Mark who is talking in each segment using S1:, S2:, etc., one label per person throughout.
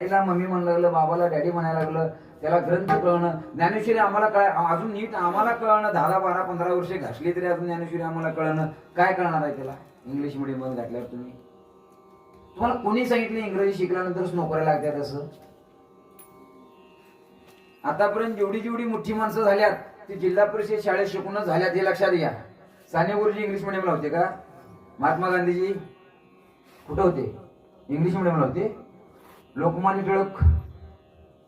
S1: आईला मम्मी म्हणायला लागलं बाबाला डॅडी म्हणायला लागलं त्याला ग्रंथ कळणं. ज्ञानेश्वरी आम्हाला कळ अजून नीट आम्हाला कळणं दहा बारा पंधरा वर्षे घासली तरी अजून ज्ञानेश्वरी आम्हाला कळणं. काय कळणार आहे त्याला? इंग्लिश मिडियममध्ये घातल्यावर तुम्ही. तुम्हाला कोणी सांगितलं इंग्रजी शिकल्यानंतरच नोकऱ्या लागतात असं? आतापर्यंत जेवढी जेवढी मोठी माणसं झाल्यात ती जिल्हा परिषद शाळेत शिकूनच झाल्यात हे लक्षात घ्या. साने गुरुजी इंग्लिश मिडियमला होते का? महात्मा गांधीजी कुठं होते? इंग्लिश मिडियमला होते? लोकमान्य टिळक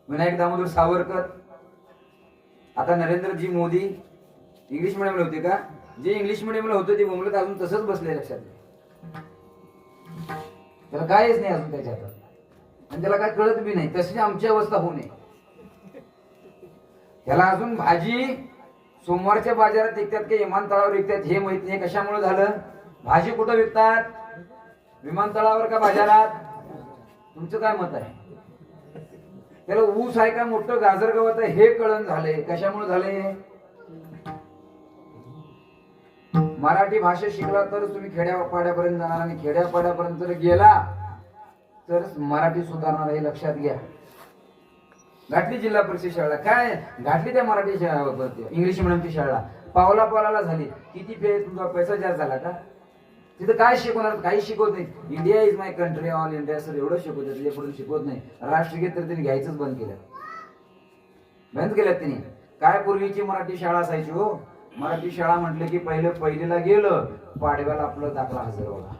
S1: विनायक दामोदर सावरकर. आता नरेंद्रजी मोदी इंग्लिश मिडियमला होते का? जे इंग्लिश मिडियमला होते ते बोंबलत अजून तसंच बसले लक्षात. त्याला कायच नाही अजून त्याच्या हातात आणि त्याला काय कळत बी नाही तशी आमची अवस्था होऊ नये. त्याला अजून भाजी सोमवारच्या बाजारात विकतात की विमानतळावर विकतात हे माहीत नाही. कशामुळे झालं? भाजी कुठं विकतात? विमानतळावर का बाजारात? तुमचं काय मत आहे? त्याला ऊस आहे का मोठं? गाजर गवत आहे? हे कळण झालंय. कशामुळे झाले मराठी भाषा शिकला तर तुम्ही खेड्यापाड्यापर्यंत जाणार आणि खेड्यापाड्यापर्यंत जर गेला तर मराठी सुधारणार हे लक्षात घ्या. घाटली जिल्हा परिषद शाळा. काय? घाटली त्या मराठी शाळा इंग्लिश मिडियमची शाळा. पावला पावलाला झाली. किती पे तुमचा पैसा जास्त झाला का? तिथं काय शिकवणार काही शिकवत नाही India is my country all India sir एवढं शिकवतात त्याच्या शिकवत नाही. राष्ट्रगीत तर त्यांनी घ्यायचंच बंद केलं. बंद केल्यात त्यांनी. काय पूर्वीची मराठी शाळा असायची हो? मराठी शाळा म्हटलं की पहिलं पहिलीला गेलं पाडव्याला आपलं दाखला हजर होता.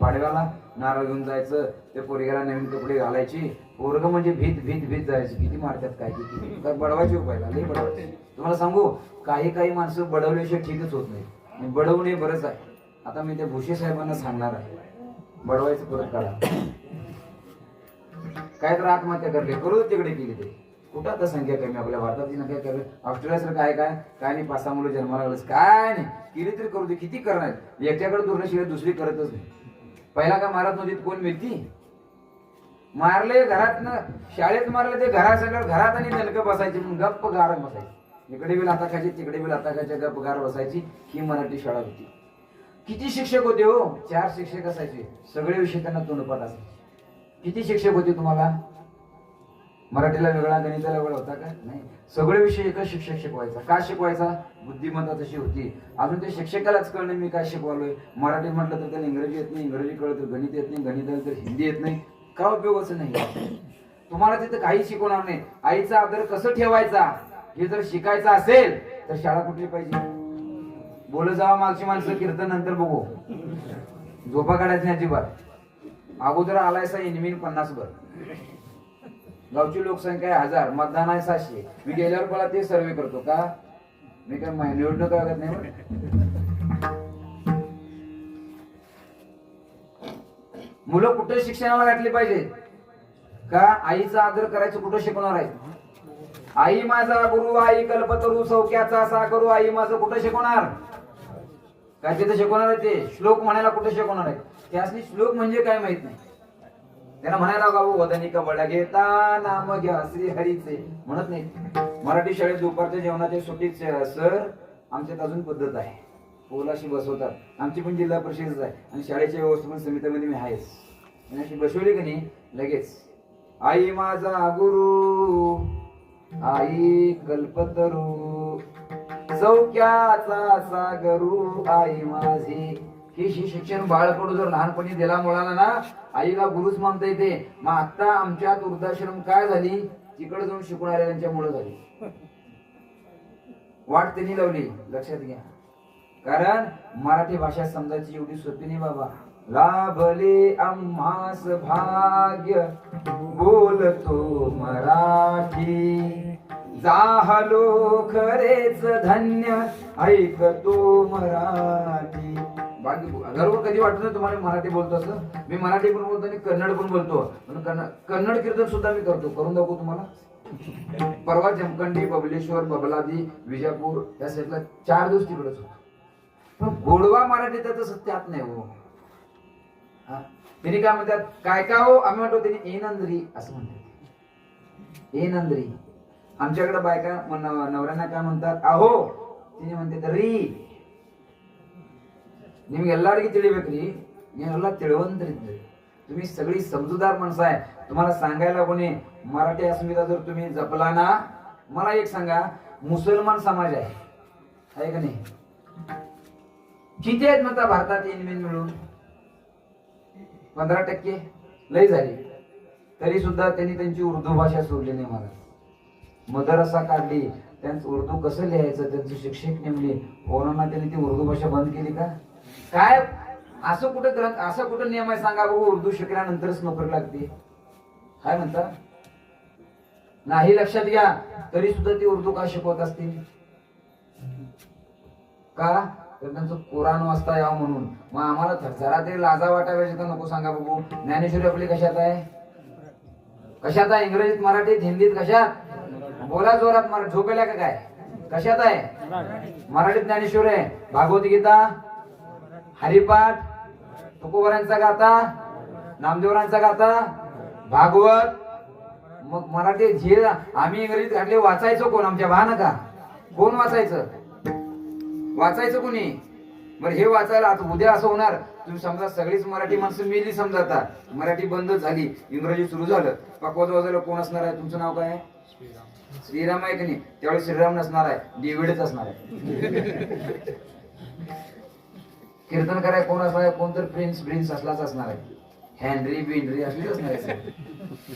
S1: पाडव्याला नारळ घेऊन जायचं ते पोरग्याला नवीन कपडे घालायची. पोरग म्हणजे भीत भीत भीत जायची. किती मारतात काय किती? तर बडवायची उपायला लई बडवायची. तुम्हाला सांगू काही काही माणसं बडवल्याशिवाय ठीकच होत नाही आणि बडवणे बरंच आहे. आता मी ते भुसे साहेबांना सांगणार आहे. बडवायचं परत काढा. काय तर आत्महत्या करले करू तिकडे केली ते. कुठं आता संख्या कमी? आपल्या भारतात तिनं काय करलं ऑस्ट्रेलिया सारखं काय काय? काय नाही पाच सहा मुलं जन्माला लागलं. काय नाही. केली तरी करू दे. किती करणार एकट्याकडे दुर्लक्ष दुसरी करतच नाही. पहिला का मारत नव्हती? कोण व्यक्ती? मारले घरात शाळेत मारले ते घरात सगळं. घरात आणि नलकं बसायची. मग गप्प गार बसायची. इकडे बी लाता खायची तिकडे बी लाता खायच्या गप्प गार बसायची. ही मराठी शाळा होती. किती शिक्षक होते हो? चार शिक्षक असायचे. सगळे विषय त्यांना तोंडपाठ असायचे. किती शिक्षक होते तुम्हाला? मराठीला वेगळा गणिताला वेगळा होता का? नाही. सगळे विषय एकच शिक्षक शिकवायचा. का शिकवायचा? बुद्धिमत्ता तशी होती. अजून ते शिक्षकालाच कळणं मी काय शिकवालोय? मराठी म्हटलं तर त्याला इंग्रजी येत नाही इंग्रजी कळत तर गणित येत नाही गणित आलं तर हिंदी येत नाही. का उपयोगच नाही? तुम्हाला तिथं काही शिकवणार नाही. आईचा आदर कसं ठेवायचा? हे जर शिकायचं असेल तर शाळा कुठली पाहिजे? बोल जावा मागची माणसं कीर्तन नंतर बघू. झोपा काढायची नाही अजिबात. अगोदर आलायसा एनमीन पन्नास भर. गावची लोकसंख्या आहे हजार मतदान आहे सातशे मी गेल्यावर मला ते सर्वे करतो का? मी काय निवडणूक लागत नाही मुलं कुठं शिक्षणाला घातली पाहिजे? का आईचा आदर करायचं कुठं शिकवणार आहे? आई माझा गुरु आई कल्पतरू सौख्याचा असा करू आई माझं कुठं शिकवणार? काय तिथं शिकवणार आहे ते. श्लोक म्हणायला कुठं शिकवणार आहे? त्यासनी श्लोक म्हणजे काय माहीत नाही. त्यांना म्हणायला गाव वदनी कबड्या घेता नाम घ्या श्री हरीचे. म्हणत नाही. मराठी शाळेत दुपारच्या जेवणाच्या सुट्टीत सर आमच्यात अजून पद्धत आहे. पोलाशी बसवतात. आमची पण जिल्हा परिषदच आहे. आणि शाळेच्या व्यवस्थापन समितीमध्ये मी आहेच. आणि अशी बसवली की नाही लगेच. आई माझा गुरु आई कल्पतरू सौक्याचा सागरू आई माझी. हे शिक्षण बाळकडू जर लहानपणी दिला मुलाला ना आईला गुरुच मानता येते. मग आता आमच्या वृद्धाश्रम काय झाली? तिकडे जाऊन शिकवणाऱ्यांच्या मुळे झाली. वाट त्यांनी लावली. लक्षात घ्या. कारण मराठी भाषा समजायची एवढी सोपी नाही बाबा. लाभले आम्हास भाग्य. बोलतो मराठी. जाहलो खरेच धन्य ऐकतो मराठी. बाकी गर्व कधी वाटत नाही तुम्हाला मराठी बोलतो असं मी मराठी पण बोलतो आणि कन्नड पण बोलतो. कन्नड कन्नड कीर्तन सुद्धा मी करतो करून दाखवू तुम्हाला. परवा जमखंडी बबलेश्वर बबलादी विजापूर या साईडला चार दिवस तिकडेच होतो. पण गोडवा मराठी तर सत्यात नाही हो. हा. त्यांनी काय म्हणतात काय काय हो? आम्ही म्हणतो त्यांनी एनंद्री असं म्हणतात. एनंद्री आमच्याकडे बायका म- नव- नवऱ्यांना काय म्हणतात अहो तिने म्हणते री ನಿಮ್ಗೆ ಎಲ್ಲರಿಗೂ ತಿಳಿಬೇಕ್ರಿ ನೀವೆಲ್ಲ ತಿಳಿವಂತರಿದ್ರಿ तुम्ही सगळी समजूदार माणसं आहे तुम्हाला सांगायला कोणी मराठी अस्मिता जर तुम्ही जपला ना मला एक सांगा मुसलमान समाज आहे आहे का नाही किती आहेत म्हणता भारतात इनमेन मिळून पंधरा टक्के लय झाली तरी सुद्धा त्यांनी त्यांची उर्दू भाषा सोडली नाही मला मदरसा काढली त्यांचं उर्दू कसं लिहायचं त्यांचे शिक्षक नेमले पोरांना त्यांनी ती उर्दू भाषा बंद केली का? काय? असं कुठं ग्रंथ असं कुठं नियम आहे सांगा बघू उर्दू शिकल्यानंतरच नोकरी लागते. काय म्हणता? नाही लक्षात घ्या तरी सुद्धा ती उर्दू का शिकवत असतील? का? तर त्यांचं कुराण वाचता यावं म्हणून. मग आम्हाला जरा तरी लाजा वाटाव्याची का नको सांगा बघू. ज्ञानेश्वरी आपली कशात आहे? कशात आहे? इंग्रजीत मराठीत हिंदीत कशात? बोला जोरात मराठी झोपेल्या का काय? कशात आहे? मराठीत ज्ञानेश्वर आहे. भागवत गीता हरिपाठ तुकोबरांचा गाथा नामदेवरांचा गाथा भागवत. मग मराठी जे आम्ही इंग्रजीत घातले वाचायचो कोण? आमच्या वाहन का? कोण वाचायचं? वाचायचं कोणी? बरं हे वाचायला आता उद्या असं होणार. तुम्ही समजा सगळीच मराठी माणसं मिली समजा आता. मराठी बंद झाली इंग्रजी सुरू झालं. पकवाज वाजायला कोण असणार आहे? तुमचं नाव काय आहे? श्रीराम आहे की नाही? त्यावेळी श्रीराम नसणार आहे डेव्हिडच असणार आहे. कीर्तन कराय कोण असणार कोण तर प्रिन्स प्रिन्स असलाच असणार आहे. हॅनरी बिनरी असलीच असणार आहे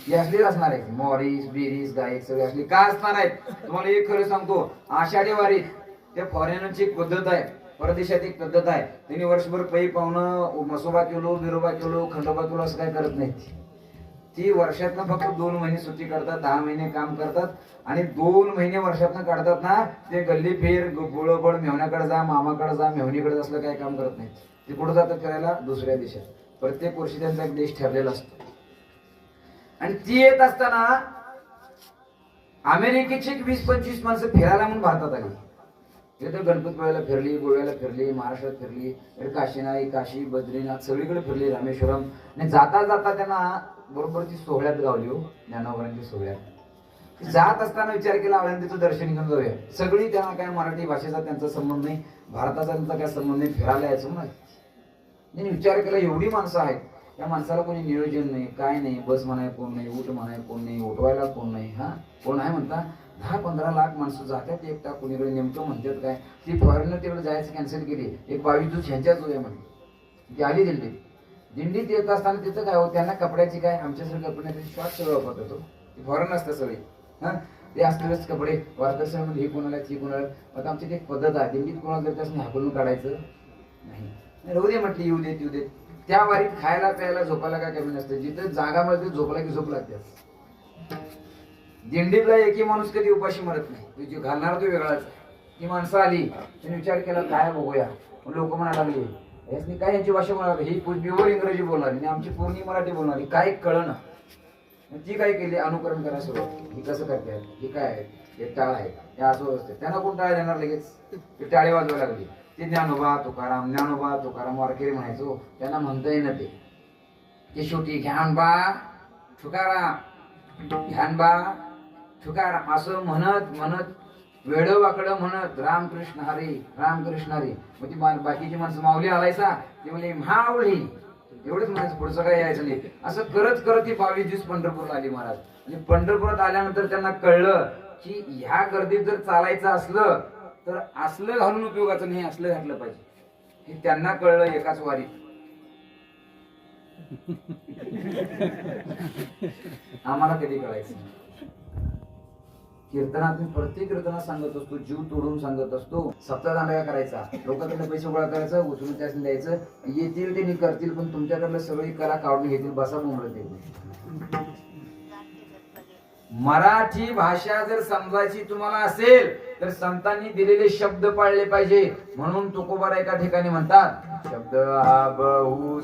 S1: हे असलीच असणार आहे. मॉरिस बिरिस गायक सगळे असले. का असणार आहेत? तुम्हाला एक खरं सांगतो. आषाढी वारी त्या फॉरेनरची एक पद्धत आहे. परदेशात एक पद्धत आहे. त्यांनी वर्षभर पै पाहुणं मसोबा केलो बिरोबा केलो खंडोबा केलो असं काय करत नाही ती वर्षातनं फक्त दोन महिने सुट्टी करतात दहा महिने काम करतात आणि दोन महिने वर्षातनं काढतात ना ते गल्ली फेर गोळबळ मेहण्याकडे जा मामाकडे जा मेहणीकडे जा असलं काही काम करत नाही ते कुठं जातात करायला? दुसऱ्या देशात. प्रत्येक वर्षी त्यांचा एक देश ठरलेला असतो. आणि ती येत असताना अमेरिकेची एक वीस पंचवीस माणसं फिरायला म्हणून भारतात आली. तिथे गणपतपुळ्याला फिरली गोव्याला फिरली महाराष्ट्रात फिरली काशीनाई काशी बद्रीनाथ सगळीकडे फिरली रामेश्वरम. आणि जाता जाता त्यांना बरोबर ती सोहळ्यात गावली हो ज्ञानोबरांच्या सोहळ्यात. जात असताना विचार केला आळंदीचं दर्शन घेऊन जाऊया. सगळी त्यांना काय मराठी भाषेचा त्यांचा संबंध नाही भारताचा त्यांचा काय संबंध नाही फिरायला यायचं म्हणा त्यांनी विचार केला एवढी माणसं आहेत. या माणसाला कोणी नियोजन नाही काय नाही बस म्हणाय कोण नाही उठ म्हणाय कोण नाही उठवायला कोण नाही हा? कोण आहे म्हणता? दहा पंधरा लाख माणसं जातात एकटा कोणीकडे नेमकं म्हणतात काय? ती फॉरेनर तिकडे जायचं कॅन्सल केली. एक बावीस दिवस ह्यांच्याच होऊया म्हणे. ती आली दिल्ली दिंडीत येत असताना तिथं काय हो त्यांना कपड्याची काय आमच्यासारखे कपडे शॉर्ट सगळं वापरत होतो. ती फॉरन असतं सगळे. हां? ते असणारच कपडे. वारकरी म्हणजे हे कोणाला ही कोणाला? आता आमची ती एक पद्धत आहे. दिंडीत कोणाला जर त्यासनी हाकलून काढायचं नाही. राहू दे म्हटली येऊ देत येऊ देत त्या वारीत खायला प्यायला झोपायला काय कमी नसतं. जिथं जागा मिळते झोपला की झोप लागते. दिंडीतला एकही माणूस कधी उपाशी मरत नाही. तो घालणार तो वेगळाच ती माणसं आली त्यांनी विचार केला काय बघूया. लोक म्हणा लागली यासनी काय यांची भाषा म्हणाली ही प्युअर इंग्रजी बोलणारी आणि आमची पूर्णी मराठी बोलणारी काय कळना ती काय केली अनुकरण करायला सुरुवात ही कसं करते ही काय आहे? हे टाळ आहे हे असं असते त्यांना कोण टाळ देणार लगेच? ते टाळे वाजवायला लागली. ते ज्ञानोबा तुकाराम ज्ञानोबा तुकाराम वारकरी म्हणायचो. त्यांना म्हणता येईना ते. ते शेवटी घ्यानबा तुकाराम घ्यानबा तुकाराम असं म्हणत म्हणत वेड वाकड म्हणत रामकृष्ण हरी रामकृष्ण हरी. म्हणजे मग ती बाकीची माणसं माऊली आलायसा? ती म्हणली माऊली. एवढंच म्हणायचं पुढचं काय यायचं नाही. असं करत करत ती बावीस दिवस पंढरपूरला आली महाराज. आणि पंढरपुरात आल्यानंतर त्यांना कळलं की ह्या गर्दीत जर चालायचं असलं तर असलं घालून उपयोगाचं नाही असलं घातलं पाहिजे. हे त्यांना कळलं एकाच वारीत. आम्हाला कधी कळायचं नाही. कीर्तनात मी प्रत्येक कीर्तनात सांगत असतो जीव तोडून सांगत असतो. सप्ताह दांडगा करायचा. लोकांकडे पैसे गोळा करायचं उचलून त्यास द्यायचं. येतील ते करतील पण तुमच्याकडलं सगळी कला काढून घेतील बसा बोंबलत मराठी भाषा जर समजायची तुम्हाला असेल तर संतांनी दिलेले शब्द पाळले पाहिजे. म्हणून तुकोबार एका ठिकाणी म्हणतात शब्द हा बहु